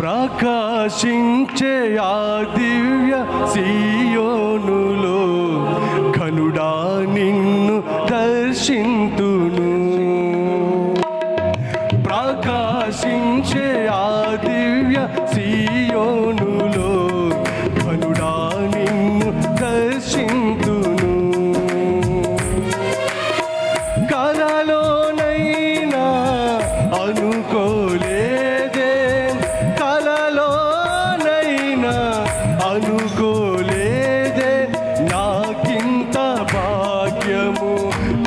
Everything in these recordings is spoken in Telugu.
ప్రకాశించే ఆ దివ్య సీయోనులో కనుడా నిన్ను దర్శింతును. ప్రకాశించే ఆ దివ్య సీయోనులో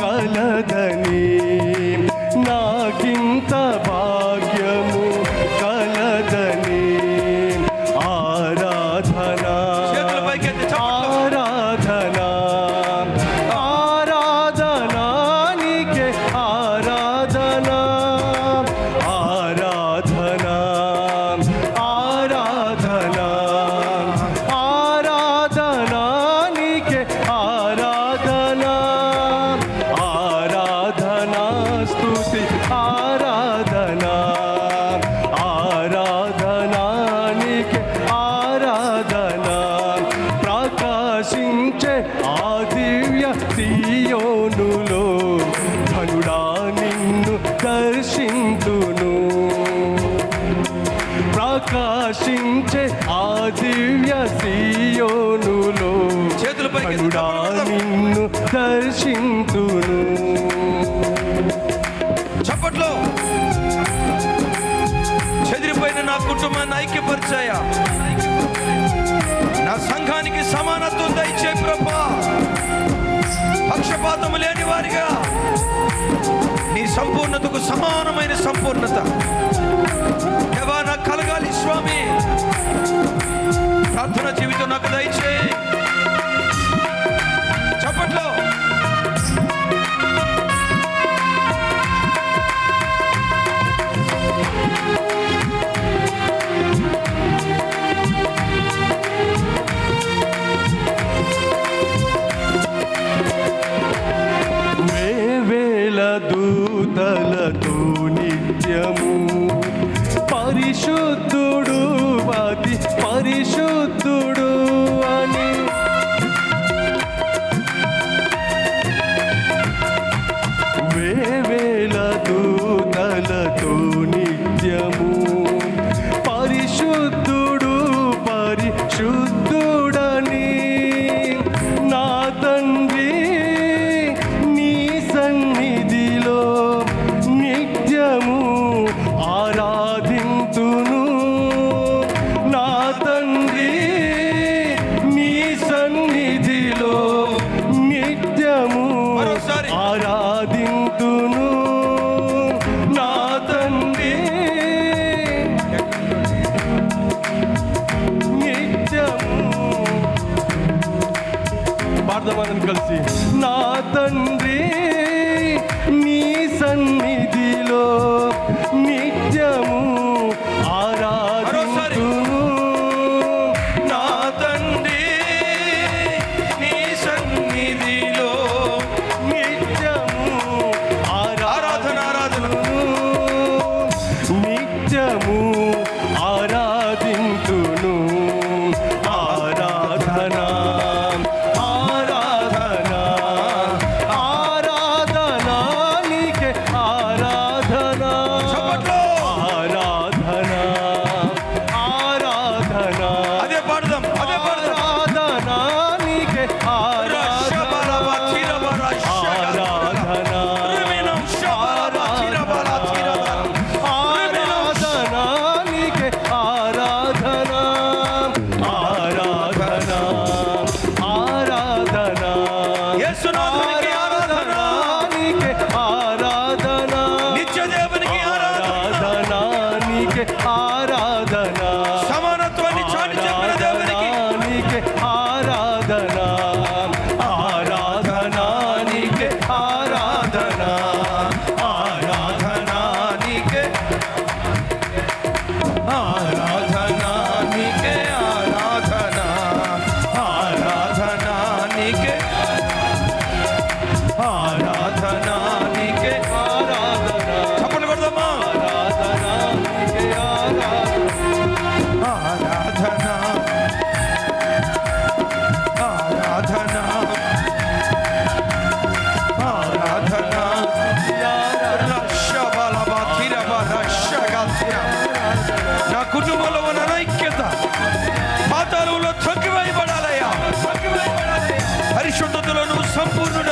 ಕಲದಲ್ಲಿ సాధనా ప్రకాశించే ఆ దివ్య తీయోనులో ధనుడా నిన్ను దర్శింతును ప్రకాశించే ఆ దివ్య తీయోనులో ధనుడా నిన్ను దర్శింతును చప్పట్లో చెదిరిపోయిన నా కుటుంబాన్ని ఐక్యపరిచాయా? సంపూర్ణతకు సమానమైన సంపూర్ణత. ആരാധന పరిశుద్ధతలను సంపూర్ణుడు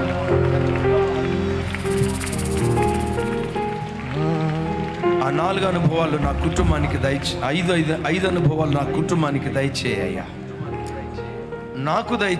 నాలుగు అనుభవాలు నా కుటుంబానికి దయచే ఐదు ఐదు ఐదు అనుభవాలు నా కుటుంబానికి దయచేయ నాకు దయ